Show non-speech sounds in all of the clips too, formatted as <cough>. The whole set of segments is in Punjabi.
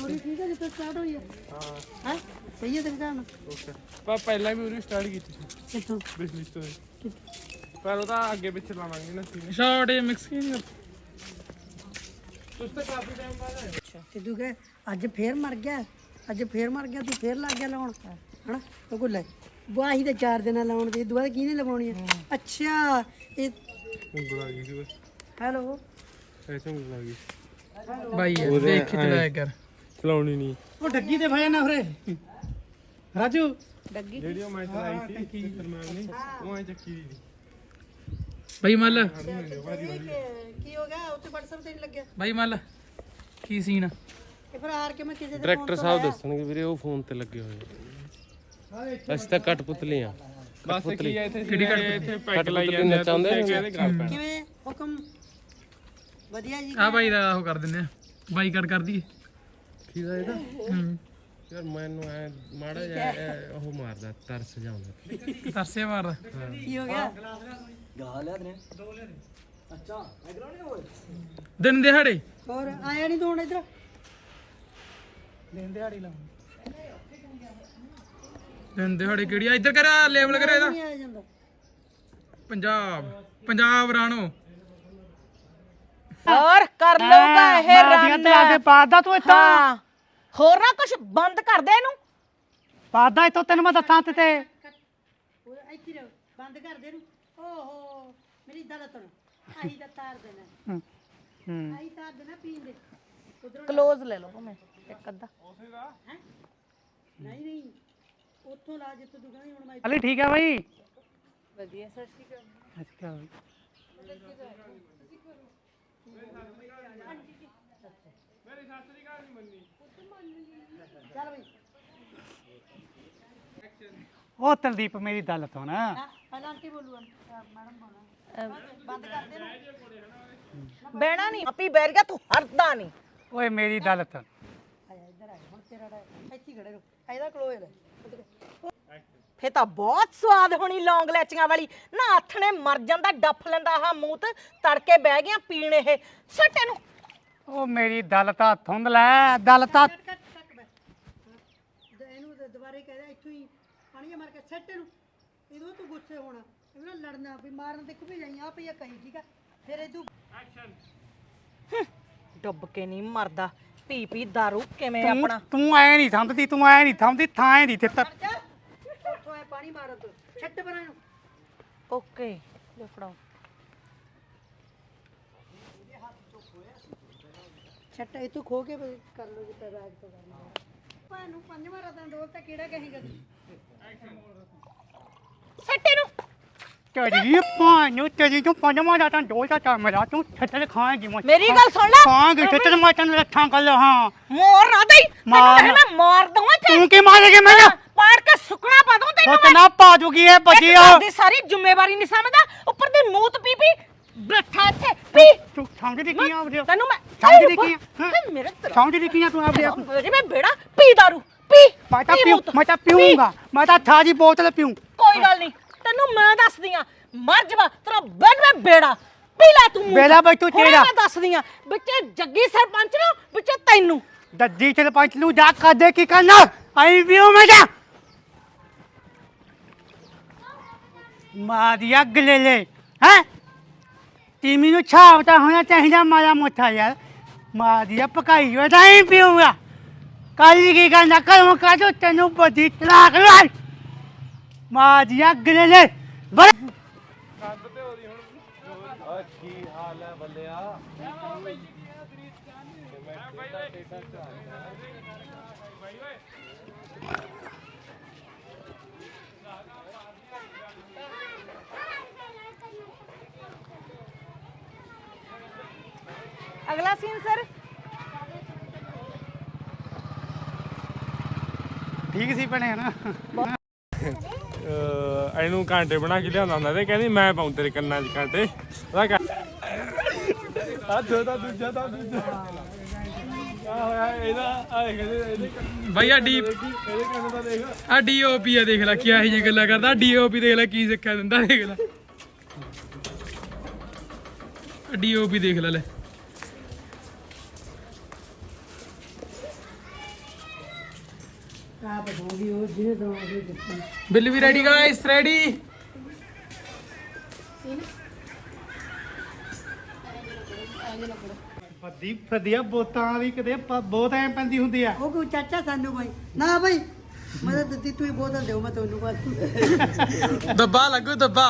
ਸਟੋਰੀ ਠੀਕ ਹੈ ਜਿੱਥੇ ਸਟਾਰਟ ਹੋਈ ਹੈ। ਹਾਂ। ਹੈ? ਸਹੀ ਹੈ ਤੇਰੇ ਹਿਸਾਬ ਨਾਲ ਓਕੇ ਪਰ ਪਹਿਲਾਂ ਵੀ ਉਹਨੇ ਸਟਾਰਟ ਕੀਤੀ ਸੀ। ਕਿੱਥੋਂ? ਬਿਜਲੀ ਸਟੋਰੀ ਪਰ ਉਹਦਾ ਅੱਗੇ ਪਿੱਛੇ ਲਾਵਾਂਗੇ ਨਾ ਸੀ ਸ਼ਾਰਟ ਇਹ ਮਿਕਸ ਕੀ ਨਹੀਂ ਤੁਸੀਂ ਤਾਂ ਕਾਫੀ ਟਾਈਮ ਬਾਅਦ ਆਏ ਤੇ ਤੂੰ ਕਹੇ ਅੱਜ ਫੇਰ ਮਰ ਗਿਆ। ਅੱਜ ਫੇਰ ਮਰ ਗਿਆ ਤੂੰ ਫੇਰ ਲੱਗ ਗਿਆ ਲਾਉਣ। ਹਨਾ? ਉਹ ਕੋਲ ਲੈ ਵਾਹੀ ਤੇ ਚਾਰ ਦਿਨਾਂ ਲਾਉਣ ਦੇ ਦੁਬਾਰਾ ਕਿਹਨੇ ਲਵਾਉਣੀ ਹੈ? ਅੱਛਾ ਇਹ ਉਂਗਲ ਆ ਗਈ ਸੀ ਬਸ। ਹੈਲੋ। ਐਸੇ ਉਂਗਲ ਆ ਗਈ। ਦੇਖ ਕੇ ਚਲਾਇਆ ਕਰ। ਚਲਾਉਣੀ ਨਹੀਂ। ਉਹ ਡੱਗੀ ਦੇ ਭਜਨ ਨਾ ਹੋਰੇ ਰਾਜੂ। ਜਿਹੜੀ ਉਹ ਮੈਂ ਚਲਾਈ ਸੀ ਕੀ ਫਰਮਾਨ ਨੇ ਉਹ ਐ ਚੱਕੀ ਦੀ ਬਾਈ ਮੱਲ। ਕੀ ਹੋ ਗਿਆ? ਉੱਤੇ WhatsApp ਤੇ ਨਹੀਂ ਲੱਗਿਆ? ਬਾਈ ਮੱਲ ਕੀ ਸੀਨ? ਇਹ ਫਿਰ ਹਾਰ ਕੇ ਮੈਂ ਕਿਸੇ ਦੇ ਡਾਇਰੈਕਟਰ ਸਾਹਿਬ ਦੱਸਣਗੇ ਵੀਰੇ ਉਹ ਫੋਨ ਤੇ ਲੱਗੇ ਹੋਏ ਆ। ਅਸੀਂ ਤਾਂ ਕਟਪੁਤਲੇ ਆ। ਬਸ ਕੀ ਹੈ ਇੱਥੇ ਕਿਹੜੀ ਇੱਥੇ ਪੈਕ ਲਾਈ ਜਾਂਦੇ ਪੈਣਾ। ਕਿਵੇਂ? ਹੁਕਮ? ਵਧੀਆ ਜੀ। ਆ ਬਾਈ ਦਾ ਉਹ ਕਰ ਦਿੰਦੇ ਆ। ਬਾਈ ਕੱਟ ਕਰ ਦਈਏ। ਕੀ ਦਾ ਇਹਦਾ? ਹੂੰ। ਯਾਰ ਮੈਨੂੰ ਐ ਮਾੜਾ ਜਿਹਾ ਐ ਉਹ ਮਾਰਦਾ ਤਰਸ ਜਾਉਂਦਾ ਤਰਸੇ ਮਾਰਦਾ ਕੀ ਹੋ ਗਿਆ? ਦਿਨ ਦਿਹਾੜੇ। ਹੋਰ ਆਇਆ ਨਹੀਂ ਤੂੰ ਹੁਣ ਇੱਧਰ? ਦਿਨ ਦਿਹਾੜੇ ਕਿਹੜੀ ਆ? ਇੱਧਰ ਕਰਾ ਲੇਬਲ ਕਰਾ ਇਹਦਾ। ਨਹੀਂ ਪੰਜਾਬ ਪੰਜਾਬ ਰਾਣੋ। ਹੋਰ ਕਰ ਲਊਗਾ ਇਹ ਦੀਆਂ ਰਨ ਤੇ ਆ ਕੇ ਪਾਦਾ ਤੂੰ ਇੱਥੋਂ। ਹਾਂ। ਹੋਰ ਨਾ ਕੁਝ ਬੰਦ ਕਰ ਦੇ ਇਹਨੂੰ। ਪਾਦਾ ਇੱਥੋਂ ਤੈਨੂੰ ਮੈਂ ਦੱਸਾਂ ਤੇ ਤੇ। ਉਹ ਇੱਥੇ ਰਹੋ ਬੰਦ ਕਰ ਦੇ ਨੂੰ ਓਹੋ ਮੇਰੀ ਦਲਤ ਨੂੰ ਆਹੀ ਦਾ ਤਾਰ ਦੇਣਾ ਹੂੰ। ਹੂੰ। ਆਹੀ ਤਾਰ ਦੇਣਾ ਪੀਣ ਦੇ ਉਧਰੋਂ ਕਲੋਜ਼ ਲੈ ਲਓ ਮੈਂ ਇੱਕ ਅੱਧਾ। ਨਹੀਂ ਨਹੀਂ ਉੱਥੋਂ ਲਾ ਜਿੱਥੇ ਕਹਿੰਦੀ ਹੁਣ ਮੈਂ ਹਲੇ ਠੀਕ ਹੈ ਬਾਈ? ਵਧੀਆ ਸਤਿ ਸ਼੍ਰੀ ਅਕਾਲ। ਅੱਛਾ ਚੱਲ ਬਈ ਉਹ ਤਲਦੀਪ ਮੇਰੀ ਗੱਲ ਸੁਣ। ਹਾਂ ਪਹਿਲਾਂ ਆਂਟੀ ਬੋਲੂ ਮੈਡਮ ਬੋਲਣਾ ਬੰਦ ਕਰ ਦੇ ਨੂੰ ਬਹਿਣਾ ਨਹੀਂ ਆਪੀ ਬੈਠ ਗਿਆ ਤੂੰ ਹਰਦਾ ਨਹੀਂ। ਓਏ ਮੇਰੀ ਗੱਲ ਸੁਣ। ਆਇਆ ਇੱਧਰ ਆ ਹੁਣ ਤੇਰਾ ਇੱਥੇ ਖੜੇ ਰਹੋ ਇਹਦਾ ਕਲੋਜ਼ ਲੈ ਫੇ ਤਾਂ ਬਹੁਤ ਸਵਾਦ ਹੋਣੀ ਲੌਂਗ ਲੈਚੀਆਂ ਵਾਲੀ। ਨਾ ਨੇ ਮਰ ਜਾਂਦਾ ਡੱਫ ਲੈਂਦਾ ਆਹ ਮੂੰਹ ਤੇ। ਤੜਕੇ ਬਹਿ ਗਿਆ ਪੀਣ ਇਹ। ਸੱਟੇ ਨੂੰ ਉਹ ਮੇਰੀ ਦਲ ਤਾਂ ਥੁੰਦ ਲੈ ਦਲ ਤਾਂ ਇਹਨੂੰ ਦ- ਦੁਬਾਰੇ ਕਹਿ ਦੇ ਇੱਥੋਂ ਹੀ ਪਾਣੀ ਮਾਰ ਕੇ ਸੱਟ ਇਹਨੂੰ। ਇਹਦੋਂ ਤੂੰ ਗੁੱਸੇ ਹੋਣਾ। ਇਹਨੂੰ ਨਾ ਲੜਨਾ ਵੀ ਮਾਰਨ ਤੇ ਵੀ ਜਾਈ ਆ ਪਈਆ ਕਹੀ ਠੀਕ ਆ? ਫਿਰ ਇਹਦੂ ਡੁੱਬ ਕੇ ਨਹੀਂ ਮਰਦਾ। ਪੀ ਪੀ दारू ਕਿਵੇਂ ਤੂੰ ਆਪਣਾ? ਤੂੰ ਐ ਨਹੀਂ ਥੰਮਦੀ ਤੂੰ ਐ ਨਹੀਂ ਥੰਮਦੀ ਥਾਂ ਨਹੀਂ ਦਿੱਤਾ। ਪਾਣੀ ਮਾਰਨ ਤੂੰ ਛੱਟ ਪਰਾਂ ਨੂੰ ਓਕੇ ਲੈ ਫੜਾਓ। ਛੱਟ ਇਹ ਤੂੰ ਖੋ ਕੇ ਕਰ ਲੋ ਜਿੱਤੇ ਰਾਜ ਤੋਂ ਕਰਨਾ ਭਾਨੂੰ ਪੰਜਵਾਂ ਰਤਨ ਡੋਲ ਤਾਂ ਕਿਹੜਾ ਕਹੇਗਾ ਸੱਟੇ ਨੂੰ ਤੇਰੀ ਪਾਣੂ ਤੇਰੀ ਤੂੰ ਪੰਜਵਾਂ ਦਾ ਤਾਂ ਦੋ ਦਾ ਤਾਂ ਮੇਰਾ ਤੂੰ ਛੱਟਲ ਖਾਏਗੀ ਮੈਂ ਮੇਰੀ ਗੱਲ ਸੁਣ ਲੈ। ਖਾਂਗੀ ਛੱਟਲ ਮੈਂ ਤੈਨੂੰ ਰੱਖਾਂ ਕਰ ਹਾਂ। ਮੋਰ ਨਾ ਦਈ। ਮਾਰ। ਤੈਨੂੰ ਮੈਂ ਮਾਰ ਦਵਾਂ ਤੇ। ਤੂੰ ਕੀ ਮਾਰੇਗੀ ਮੈਨੂੰ? ਪਾੜ ਕੇ ਸੁੱਕਣਾ ਪਾ ਦੂੰ ਤੈਨੂੰ ਉਹ ਨਾ ਪਾ ਦੂਗੀ ਇਹ ਬੱਜੀ ਆ ਦੀ ਸਾਰੀ ਜ਼ਿੰਮੇਵਾਰੀ ਨਹੀਂ ਸਮਝਦਾ। ਉੱਪਰ ਦੀ ਮੂਤ ਪੀ ਪੀ ਬੈਠਾ ਇੱਥੇ। ਪੀ। ਤੂੰ ਸਮਝਦੀ ਕੀ ਆ ਤੈਨੂੰ ਮੈਂ ਸਮਝਦੀ ਕੀ ਆ? ਹਾਂ? ਹੈਂ, ਮੇਰੇ ਤੇਰਾ ਸਮਝਦੀ ਕੀ ਆ ਤੂੰ ਆਪਦੇ ਆਪ ਨੂੰ? ਮੇਰੇ ਮੈਂ ਬੇੜਾ। ਪੀ ਦਾਰੂ। ਪੀ। ਮੈਂ ਤਾਂ ਪੀ ਪੀਊ ਮੂਤ, ਮੈਂ ਤਾਂ ਪੀ। ਪੀਊਂਗਾ ਮੈਂ ਤਾਂ ਥਾਜੀ ਬੋਤਲ ਪੀਊਂ। ਕੋਈ ਗੱਲ ਨਹੀਂ। ਤੈਨੂੰ ਮੈਂ ਦੱਸਦੀ ਆ ਮਰ ਜਵਾ ਤੇਰਾ ਬੈਡ ਮੈਂ ਬੇੜਾ। ਪੀ ਲੈ ਤੂੰ ਬਈ ਤੂੰ ਹੁਣੇ ਤੇਰਾ। ਮੈਂ ਦੱਸਦੀ ਆ ਵਿੱਚੇ ਜੱਗੀ ਸਰਪੰਚ ਨੂੰ ਵਿੱਚੇ ਤੈਨੂੰ। ਦੱਦੀ ਚ ਪੰਚ ਨੂੰ ਜਾ ਕੇ ਦੇ ਕੀ ਕਰਨਾ? ਆਈ ਪੀਊ ਮੈਂ ਜਾ ਮਾਰੀਆ ਗਲੇਲੇ ਹੈ? ਤੀਮੀ ਨੂੰ ਛਾਵਤਾ ਹੋਣਾ ਚਾਹੀਦਾ ਮਾਰਾ ਮੋਠਾ ਯਾਰ। ਮਾਰੀਆ ਪਕਾਈ ਹੋਇਆ ਤਾਂ ਹੀ ਪੀਊਂਗਾ ਕੱਲ ਕੀ ਕਰਨਾ? ਕਰਮ ਕਾਜੋ ਤੈਨੂੰ ਬਦੀ ਤਲਾਕ ਲੈ ਮਾਰੀਆ ਗਲੇਲੇ ਬੜਾ ਕੀ ਹਾਲ ਹੈ ਬੱਲਿਆ ਅਗਲਾ ਸੀਨ ਸਰ ਠੀਕ ਸੀ ਬਣੇ ਨਾ ਅਹ ਇਹਨੂੰ ਕਾਂਟੇ ਬਣਾ ਕੇ ਲਿਆਉਂਦਾ ਹੁੰਦਾ ਤੇ ਕਹਿੰਦੀ ਮੈਂ ਪਾਉਂ ਤੇਰੇ ਕੰਨਾਂ 'ਚ ਕਾਂਟੇ ਉਹਦਾ ਕਾ ਆ ਦੂਜਾ ਦੂਜਾ ਤਾਂ ਦੂਜਾ। ਆ ਹੋਇਆ ਇਹਦਾ ਆ ਇਹਦੇ ਇਹਦੇ ਬਾਈ ਆ ਡੀ ਇਹਦੇ ਕੰਨ ਦਾ ਦੇਖ। ਆ ਡੀਓਪੀ ਆ ਦੇਖ ਲੈ ਕੀ ਇਹੋ ਜਿਹੀਆਂ ਗੱਲਾਂ ਕਰਦਾ। ਡੀਓਪੀ ਦੇਖ ਲੈ ਕੀ ਸਿੱਖਿਆ ਦਿੰਦਾ ਦੇਖ ਲੈ। ਡੀਓਪੀ ਦੇਖ ਲੈ ਲੈ। ਆ ਬਤਾਉਂਗੀ ਉਹ ਜਿਹਨੇ ਦਵਾਂਗੇ ਦਿੱਤੀ ਬਿੱਲ ਵੀ ਰੈਡੀ ਗਾਇਸ ਰੈਡੀ ਵੱਡੀ ਵਧੀਆ ਬੋਤਾਂ ਵਾਲੀ ਕਿਤੇ ਪ- ਬਹੁਤ ਐ ਪੈਂਦੀ ਹੁੰਦੀ ਆ। ਉਹ ਕੋ ਚਾਚਾ ਸਾਨੂੰ ਬਾਈ? ਨਾ ਬਾਈ ਮੈਂ ਤਾਂ ਦਿੱਤੀ ਤੂੰ ਹੀ ਬੋਤਲ ਦਿਓ ਮੈਂ ਤੁਹਾਨੂੰ ਬਸ। ਦੱਬਾ ਲੱਗੂ ਦੱਬਾ।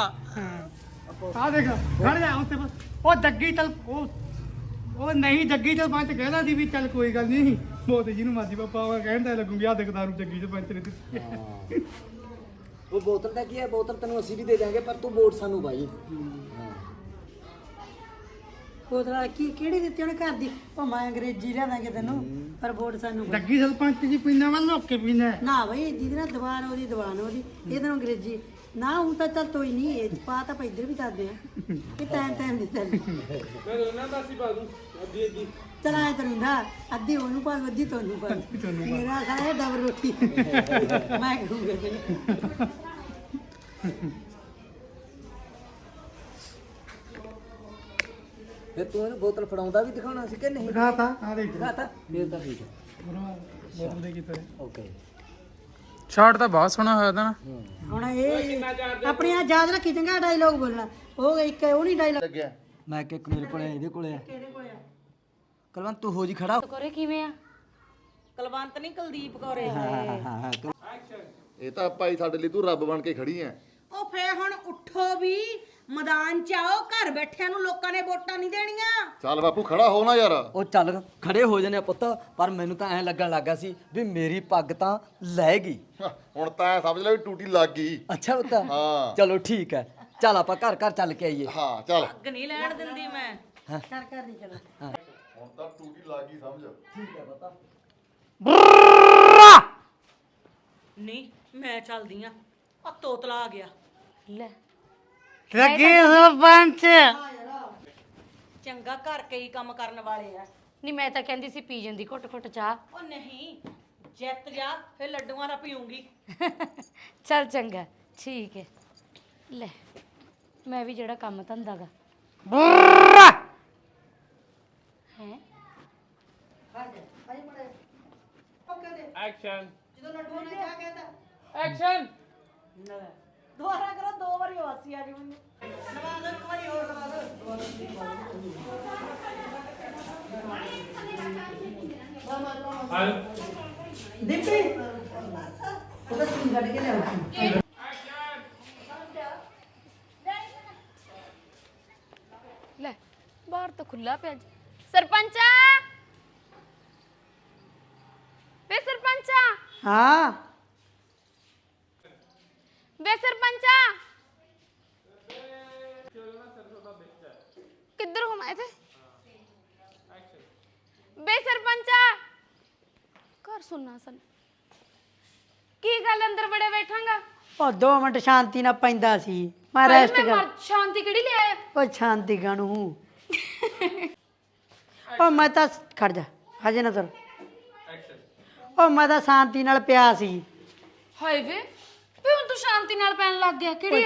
ਆ ਦੇਖ ਖੜ ਜਾ ਉੱਤੇ ਬਸ। ਉਹ ਜੱਗੀ ਚਲ ਉਹ ਉਹ ਨਹੀਂ ਜੱਗੀ ਚਲ ਪੰਚ ਕਹਿੰਦਾ ਸੀ ਵੀ ਚੱਲ ਕੋਈ ਗੱਲ ਨਹੀਂ। ਮੋਤ ਜੀ ਨੂੰ ਮਾਜੀ ਪਾਪਾ ਉਹ ਕਹਿੰਦਾ ਲੱਗੂ ਵੀ ਆ ਦੇਖ ਦਾਰੂ ਜੱਗੀ ਚ ਪੰਚ ਨੇ ਦਿੱਤੀ। ਉਹ ਬੋਤਲ ਦਾ ਕੀ ਹੈ ਬੋਤਲ ਤੈਨੂੰ ਅਸੀਂ ਵੀ ਦੇ ਦਾਂਗੇ ਪਰ ਤੂੰ ਵੋਟ ਸਾਨੂੰ ਪਾਈ ਬੋਤਲ ਕੀ ਕਿਹੜੀ ਦਿੱਤੀ ਉਹਨੇ ਘਰ ਦੀ? ਉਹ ਮੈਂ ਅੰਗਰੇਜ਼ੀ ਲਿਆਵਾਂਗੇ ਤੈਨੂੰ ਪਰ ਵੋਟ ਸਾਨੂੰ ਪਾਈ। ਜੱਗੀ ਸਰਪੰਚ ਜੀ ਪੀਣਾ ਵਾ ਲੋਕ ਕੇ ਪੀਣਾ ਨਾ ਬਈ ਜਿਹਦੇ ਨਾਲ ਦੀਵਾਨ ਉਹਦੀ ਦੀਵਾਨ ਉਹਦੀ। ਇਹਦੇ ਨਾਲ ਅੰਗਰੇਜ਼ੀ। ਨਾ ਹੁਣ ਤਾਂ ਚੱਲ ਤੋਈ ਨਹੀਂ ਇਹ ਪਾ ਤਾਂ ਆਪਾਂ ਇੱਧਰ ਵੀ ਕਰਦੇ ਆ ਇਹ ਟਾਈਮ ਟਾਈਮ ਦੀ ਚੱਲ ਮੈਂ ਦੋਨਾਂ ਦਾ ਸੀ ਪਾ ਦੂੰ ਅੱਧੀ ਅੱਧੀ ਉਹਨੂੰ ਪਾ ਅੱਧੀ ਤੁਹਾਨੂੰ ਪਾ ਮੇਰਾ ਖਾਇਆ ਡਬਲ ਰੋਟੀ। ਮੈਂ ਕਹੂੰਗਾ ਤੈਨੂੰ ਫਿਰ ਤੂੰ ਇਹਨੂੰ ਬੋਤਲ ਫੜਾਉਂਦਾ ਵੀ ਦਿਖਾਉਣਾ ਸੀ ਕਿ ਨਹੀਂ? ਦਿਖਾਤਾ ਆ ਦੇਖ। ਦਿਖਾਤਾ? ਫਿਰ ਤਾਂ ਠੀਕ ਹੈ। ਬੋਤਲ ਦੇ ਕੀਤਾ ਓਕੇ। ਸ਼ਾਟ ਤਾਂ ਬਹੁਤ ਸੋਹਣਾ ਹੋਇਆ ਤਾਂ ਹੁਣ ਇਹ ਆਪਣੀ ਆ ਯਾਦ ਰੱਖੀ ਚੰਗਾ ਡਾਇਲੋਗ ਬੋਲਣਾ। ਉਹ ਇੱਕ ਉਹ ਨਹੀਂ ਡਾਇਲੋਗ ਮੈਂ ਕਿ ਇੱਕ ਮੇਰੇ ਕੋਲੇ ਇਹਦੇ ਕੋਲੇ ਆ। ਕਲਵੰਤ ਤੂੰ ਹੋ ਜੀ ਖੜਾ। ਕੋਰੇ ਕਿਵੇਂ ਆ? ਕਲਵੰਤ ਨਹੀਂ ਕੁਲਦੀਪ ਕੋਰੇ। ਇਹ ਤਾਂ ਭਾਈ ਸਾਡੇ ਲਈ ਤੂੰ ਰੱਬ ਬਣ ਕੇ ਖੜੀ ਐ। ਉਹ ਫੇ ਹੁਣ ਉੱਠੋ ਵੀ ਮੈਦਾਨ ਚ ਆਓ ਘਰ ਬੈਠਿਆਂ ਨੂੰ ਲੋਕਾਂ ਨੇ ਵੋਟਾਂ ਨਹੀਂ ਦੇਣੀਆਂ। ਚੱਲ ਬਾਪੂ ਖੜਾ ਹੋ ਨਾ ਯਾਰ। ਉਹ ਚੱਲ ਖੜੇ ਹੋ ਜਨੇ ਪੁੱਤ ਪਰ ਮੈਨੂੰ ਤਾਂ ਐਂ ਲੱਗਣ ਲੱਗਾ ਸੀ ਵੀ ਮੇਰੀ ਪੱਗ ਤਾਂ ਲੈ ਗਈ। ਹੁਣ ਤਾਂ ਐਂ ਸਮਝ ਲੈ ਵੀ ਟੂਟੀ ਲੱਗ ਗਈ। ਅੱਛਾ ਪੁੱਤ ਹਾਂ। ਚਲੋ ਠੀਕ ਹੈ ਚੱਲ ਆਪਾਂ ਘਰ ਘਰ ਚੱਲ ਕੇ ਆਈਏ। ਹਾਂ ਚੱਲ। ਅੱਗ ਨਹੀਂ ਲੈਣ ਦਿੰਦੀ ਮੈਂ। ਕਰ ਕਰ ਨਹੀਂ ਚਲੋ ਹੁਣ ਤਾਂ ਟੂਟੀ ਲੱਗ ਗਈ ਸਮਝ। ਨਹੀਂ ਮੈਂ ਚੱਲਦੀ ਆ ਆ ਤੋਤਲਾ ਆ ਗਿਆ। ਲੈ। ਜੱਗੀ ਸਰਪੰਚ। ਚੰਗਾ ਘਰ ਕਈ ਕੰਮ ਕਰਨ ਵਾਲੇ ਆ। ਨਹੀਂ ਮੈਂ ਤਾਂ ਕਹਿੰਦੀ ਸੀ ਪੀ ਜਾਂਦੀ ਘੁੱਟ ਘੁੱਟ ਚਾਹ। ਉਹ ਨਹੀਂ ਜਿੱਤ ਜਾ ਫੇ ਲੱਡੂਆਂ ਦਾ ਪੀਉਂਗੀ <laughs> ਚੱਲ ਚੰਗਾ ਠੀਕ ਹੈ। ਲੈ ਮੈਂ ਵੀ ਜਿਹੜਾ ਕੰਮ ਧੰਦਾ ਗਾ। ਹੈ ਐਕਸ਼ਨ ਜਦੋਂ ਲੱਡੂ ਨੇ ਕਿਆ ਕਹਿਤਾ ਐਕਸ਼ਨ ਦੁਬਾਰਾ ਕਰੋ ਦੋ ਵਾਰੀ ਵਾਸੀ ਆ ਜੀ ਮੈਨੂੰ ਨਵਾ ਦੋ ਇੱਕ ਵਾਰੀ ਹੋਰ ਨਵਾ ਦੋ ਦੀਪੀ ਉਹ ਤਾਂ ਤੂੰ ਕੱਢ ਕੇ ਲਿਆਉਂ ਲੈ ਬਾਹਰ ਤਾਂ ਖੁੱਲਾ ਪਿਆ ਜੀ। ਸਰਪੰਚਾ? ਵੇ ਸਰਪੰਚਾ। ਹਾਂ। ਵੇ ਸਰਪੰਚਾ। ਕਿੱਧਰ ਘੁਮਾਏ ਥੇ ਵੇ ਸਰਪੰਚਾ। ਘਰ ਸੁਣਨਾ ਸਨ। ਕੀ ਗੱਲ ਅੰਦਰ ਬੜੇ ਬੈਠਾਂਗਾ? ਉਹ 2 ਮਿੰਟ ਸ਼ਾਂਤੀ ਨਾਲ ਪੈਂਦਾ ਸੀ। ਮੈਂ ਰੈਸਟ ਮੈਂ ਕਰ ਮਰ- ਸ਼ਾਂਤੀ ਕਿਹੜੀ ਲੈ ਆਇਆ? ਉਹ ਸ਼ਾਂਤੀ ਗਾਣੂ ਉਹ ਮੈਂ ਤਾਂ ਖੜ ਜਾ ਹਜੇ ਨਾ ਤੁਰ। ਉਹ ਮੈਂ ਤਾਂ ਸ਼ਾਂਤੀ ਨਾਲ ਪਿਆ ਸੀ। ਹਾਏ ਵੇ ਵੀ ਹੁਣ ਤੂੰ ਸ਼ਾਂਤੀ ਨਾਲ ਪੈਣ ਲੱਗ ਗਿਆ ਕਿਹੜੀ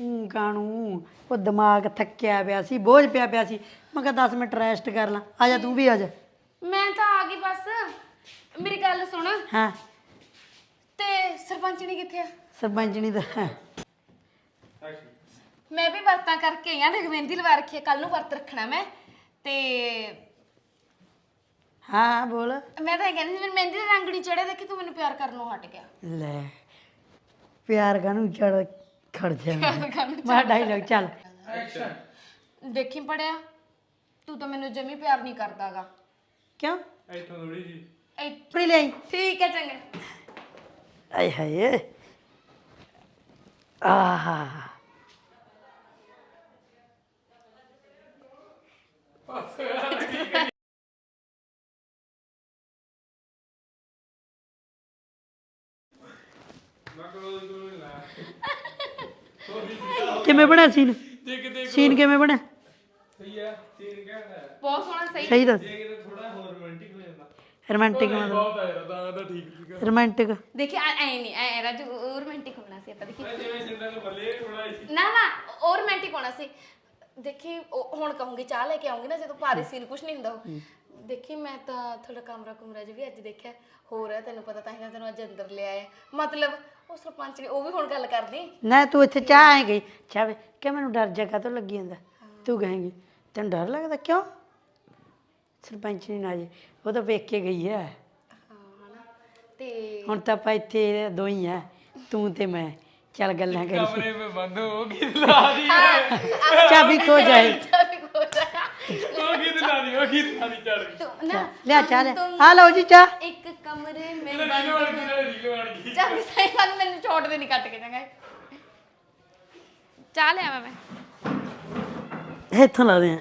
ਊਂ ਗਾਣੂ ਉਹ ਦਿਮਾਗ ਥੱਕਿਆ ਪਿਆ ਸੀ ਬੋਝ ਪਿਆ ਪਿਆ ਸੀ। ਮੈਂ ਕਿਹਾ 10 ਮਿੰਟ ਰੈਸਟ ਕਰ ਲਾਂ। ਆ ਜਾ ਤੂੰ ਵੀ ਆ ਜਾ। ਮੈਂ ਤਾਂ ਆ ਗਈ ਬਸ। ਮੇਰੀ ਗੱਲ ਸੁਣ। ਹਾਂ। ਤੇ ਸਰਪੰਚਣੀ ਕਿੱਥੇ ਆ? ਸਰਪੰਚਣੀ ਦਾ ਮੈਂ ਵੀ ਵਰਤਾਂ ਕਰਕੇ ਆਈ ਆ ਲਵਾ ਰੱਖੀ ਕੱਲ ਨੂੰ ਵਰਤ ਰੱਖਣਾ ਮੈਂ। ਤੇ ਹਾਂ ਬੋਲ। ਮੈਂ ਤਾਂ ਇਹ ਕਹਿੰਦੀ ਸੀ ਮੈਨੂੰ ਮਹਿੰਦੀ ਦਾ ਰੰਗ ਨਹੀਂ ਚੜਿਆ ਦੇਖੀ ਤੂੰ ਮੈਨੂੰ ਪਿਆਰ ਕਰਨੋਂ ਹਟ ਗਿਆ। ਲੈ ਪਿਆਰ ਗਾਣੂ ਚੜ ਖੜ ਜਾ। ਮੈਂ ਡਾਇਲੌਗ ਚੱਲ। ਦੇਖੀ ਪੜਿਆ? ਤੂੰ ਤਾਂ ਮੈਨੂੰ ਜਮੀ ਪਿਆਰ ਨਹੀਂ ਕਰਦਾਗਾ। ਕਿਉਂ? ਇੱਥੋਂ ਥੋੜੀ ਜੀ। ਪ੍ਰੀ ਲਈ ਠੀਕ ਹੈ ਚੰਗਾ। ਆਏ ਹਾਏ। ਆਹਾ। ਕਿਵੇਂ ਬਣਿਆ ਸੀਨ? ਸੀਨ ਕਿਵੇਂ ਬਣਿਆ? ਸਹੀ ਹੈ ਸੀਨ ਕਹਿੰਦਾ ਬਹੁਤ ਸੋਹਣਾ ਸਹੀ। ਸਹੀ ਦੱਸ। ਇਹ ਕਿਤੇ ਥੋੜਾ ਹੋਰ ਰੋਮਾਂਟਿਕ ਹੋ ਜਾਂਦਾ। ਰੋਮਾਂਟਿਕ ਮਤਲਬ? ਬਹੁਤ ਆਇਆ ਤਾਂ ਤਾਂ ਠੀਕ ਸੀਗਾ। ਰੋਮਾਂਟਿਕ ਦੇਖੀ ਐ ਐ ਨਹੀਂ ਐ ਰਾਜੂ ਉਹ ਰੋਮਾਂਟਿਕ ਹੋਣਾ ਸੀ ਆਪਾਂ ਦੇਖੀ ਜਿਵੇਂ ਸਿੰਦਰ ਨੂੰ ਬੱਲੇ ਥੋੜਾ ਨਾ ਨਾ ਉਹ ਰੋਮਾਂਟਿਕ ਹੋਣਾ ਸੀ। ਦੇਖੀ ਉਹ ਹੁਣ ਕਹੂੰਗੀ ਚਾਹ ਲੈ ਕੇ ਆਉਂਗੀ ਨਾ ਜਦੋਂ ਭਾਰੀ ਸੀਨ ਕੁਝ ਨਹੀਂ ਹੁੰਦਾ ਉਹ। ਦੇਖੀ ਮੈਂ ਤਾਂ ਤੁਹਾਡਾ ਕਮਰਾ ਕੁਮਰਾ ਜਿਹਾ ਵੀ ਅੱਜ ਦੇਖਿਆ। ਹੋਰ ਹੈ ਤੈਨੂੰ ਪਤਾ ਤਾਂ ਹੀ ਤਾਂ ਤੈਨੂੰ ਅੱਜ ਅੰਦਰ ਲਿਆ ਹੈ ਮਤਲਬ ਉਹ ਸਰਪੰਚ ਨੇ ਉਹ ਵੀ ਹੁਣ ਗੱਲ ਕਰਦੀ। ਨਾ ਤੂੰ ਇੱਥੇ ਚਾਹ ਆਏ ਗਈ। ਚਾਹ ਵੇ ਕਿ ਮੈਨੂੰ ਡਰ ਜਗਾ ਤੋਂ ਲੱਗੀ ਜਾਂਦਾ? ਤੂੰ ਕਹੇਂਗੀ ਤੈਨੂੰ ਡਰ ਲੱਗਦਾ ਕਿਉਂ? ਸਰਪੰਚ ਨੇ ਨਾ ਜੀ ਉਹ ਤਾਂ ਵੇਖ ਕੇ ਗਈ ਹੈ। ਤੇ ਹੁਣ ਤਾਂ ਆਪਾਂ ਇੱਥੇ ਦੋ ਹੀ ਆ ਤੂੰ ਤੇ ਮੈਂ। ਚੱਲ ਗੱਲਾਂ ਕਰੀ ਕਮਰੇ ਵਿੱਚ ਬੰਦ ਹੋ ਗਈ ਲਾ ਦੀ ਚਾਬੀ ਖੋ ਜਾਏ। ਲਾ ਦੀ ਉਹ ਲਾ ਦੀ ਚੜ ਗਈ ਤੂੰ ਨਾ ਲਿਆ ਚਾਹ ਲਿਆ ਆ ਲਓ ਜੀ ਚਾਹ। ਇੱਕ ਕਮਰੇ ਮੇ ਰੀਲ ਬਣ ਗਈ ਨਾਲੇ ਰੀਲ ਬਣ ਗਈ। ਚੱਲ ਸਹੀ ਗੱਲ ਮੈਨੂੰ ਛੋਟ ਦੇ ਨਹੀਂ ਕੱਟ ਕੇ ਚੰਗਾ। ਚਾਹ ਲਿਆ ਮੈਂ। ਇੱਥੋਂ ਲਾ ਦੇ।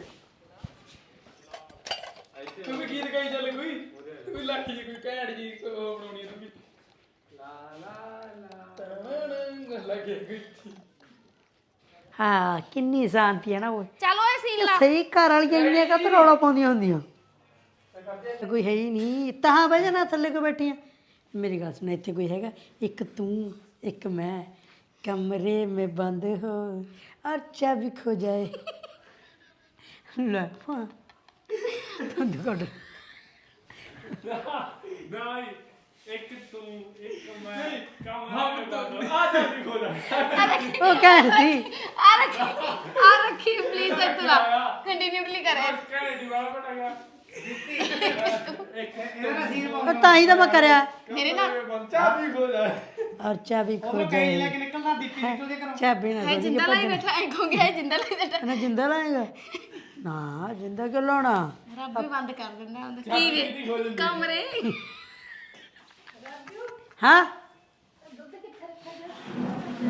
ਤੂੰ ਵੀ ਗੀਤ ਗਾਈ ਚੱਲ ਕੋਈ? ਤੂੰ ਲੱਖ ਜੀ ਕੋਈ ਘੈਂਟ ਜੀ ਉਹ ਬਣਾਉਣੀ ਹੈ ਤੂੰ ਵੀ। ਲਾ ਲਾ ਲਾ। ਲੱਗੇ ਕੋਈ। ਹਾਂ ਕਿੰਨੀ ਸ਼ਾਂਤੀ ਹੈ ਨਾ ਉਹ ਚਲੋ ਇਹ ਸੀਨ ਲਾ ਸਹੀ ਘਰ ਵਾਲੀਆਂ ਇੰਨੀਆਂ ਕਾ ਰੌਲਾ ਪਾਉਂਦੀਆਂ ਹੁੰਦੀਆਂ ਕੋਈ ਹੈ ਹੀ ਨਹੀਂ ਤਾਂ ਬਹਿ ਜਾਣਾ ਥੱਲੇ ਕੋ ਬੈਠੀਆਂ ਮੇਰੀ ਗੱਲ ਸੁਣ ਇੱਥੇ ਕੋਈ ਹੈਗਾ ਇੱਕ ਤੂੰ ਇੱਕ ਮੈਂ ਕਮਰੇ ਮੇ ਬੰਦ ਹੋ ਔਰ ਚਾਬੀ ਖੋ ਜਾਏ ਲੈ ਪਾ ਤੂੰ ਦੁਕੜ ਨਹੀਂ ਇੱਕ ਤੂੰ ਇੱਕ ਮੈਂ ਕੰਮ ਹਮ ਤਾਂ ਆ ਜਾ ਦੀ ਖੋਦਾ ਉਹ ਕਹਿੰਦੀ ਆ ਰੱਖੀ ਆ ਰੱਖੀ ਪਲੀਜ਼ ਇੱਥੇ ਲਾ ਕੰਟੀਨਿਊਟਲੀ ਕਰੇ ਕਹਿ ਦੀ ਵਾਲਾ ਪਟਾਗਾ ਉਹ ਤਾਂ ਹੀ ਤਾਂ ਮੈਂ ਕਰਿਆ। ਮੇਰੇ ਨਾਲ? ਚਾਬੀ ਖੋ ਜਾ। ਔਰ ਚਾਬੀ ਖੋ ਜਾਏ ਨਿਕਲਣਾ ਦੀਪੀ ਨਿਕਲਦੇ ਕਰੋ ਚਾਬੀ ਨਾ ਹੈ ਖੋ ਜਿੰਦਾ ਲਾਈ ਬੈਠਾ ਐ ਕਹੋਗੇ ਹੈ ਜਿੰਦਾ ਲਾਈ ਬੈਠਾ। ਨਾ ਜਿੰਦਾ ਲਾਏਗਾ। ਨਾ ਜਿੰਦਾ ਕਿਉਂ ਲਾਉਣਾ? ਰੱਬ ਵੀ ਬੰਦ ਕਰ ਦਿੰਦਾ ਹੁੰਦਾ ਕੀ ਵੇ ਕਮਰੇ। ਹਾਂ?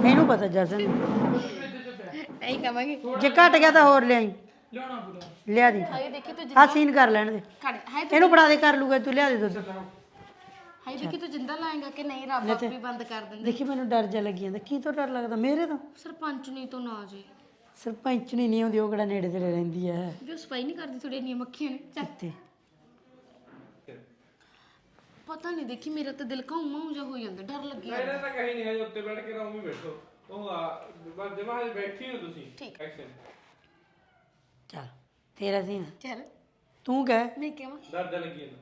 ਇਹਨੂੰ ਪਤਾ ਜਸਨ ਐਂ ਕਵਾਂਗੇ। ਜੇ ਘਟ ਗਿਆ ਤਾਂ ਹੋਰ ਲਿਆਈ। ਲਿਆਉਣਾ ਪੂਰਾ ਲਿਆ ਦੀ। ਹਾਏ ਦੇਖੀ ਤੂੰ ਆ ਸੀਨ ਕਰ ਲੈਣ ਦੇ। ਖੜ ਹਾਏ ਤੂੰ ਇਹਨੂੰ ਫੜਾ ਦੇ ਕਰ ਲੂਗਾ ਤੂੰ ਲਿਆ ਦੇ ਦੁੱਧ। ਹਾਏ ਦੇਖੀ ਤੂੰ ਜਿੰਦਾ ਲਾਏਗਾ ਕਿ ਨਹੀਂ ਰੱਬ ਆਪ ਵੀ ਬੰਦ ਕਰ ਦਿੰਦਾ। ਦੇਖੀ ਮੈਨੂੰ ਡਰ ਜਾ ਲੱਗੀ ਜਾਂਦਾ। ਕੀ ਤੋਂ ਡਰ ਲੱਗਦਾ? ਮੇਰੇ ਤੋਂ? ਸਰਪੰਚ ਨਹੀਂ ਤੋਂ ਨਾ ਜੇ। ਸਰਪੰਚ ਨਹੀਂ ਨਹੀਂ ਆਉਂਦੀ ਉਹ ਕਿਹੜਾ ਨੇੜੇ ਤੇੜੇ ਰਹਿੰਦੀ ਹੈ ਵੀ ਉਹ ਸਫ਼ਾਈ ਨਹੀਂ ਕਰਦੀ ਥੋੜੀ ਇੰਨੀਆਂ ਮੱਖੀਆਂ ਨੇ। ਚੱਲ। ਕਿੱਥੇ ਪਤਾ ਨਹੀਂ ਦੇਖੀ ਮੇਰਾ ਤਾਂ ਦਿਲ ਘਾਉ ਜਾ ਹੋ ਜਾਂਦਾ ਡਰ ਲੱਗੀ ਜਾਂਦਾ। ਇਹਨੇ ਤਾਂ ਕਹੀ ਨਹੀਂ ਹੈ ਉੱਤੇ ਬੈਠ ਕੇ ਰਹੋ ਵੀ ਬੈਠੋ। ਉਹ ਆ ਬਸ ਜਮਾ ਹਜੇ ਬੈਠੀ ਹੋ ਤੁਸੀਂ। ਠੀਕ। ਐਕਸ਼ਨ ਚੱਲ ਤੇਰਾ ਸੀਨ ਚੱਲ। ਤੂੰ ਕਹਿ। ਮੈਂ ਕਿਹਾ ਡਰ ਜਾ ਲੱਗੀ ਜਾਂਦਾ।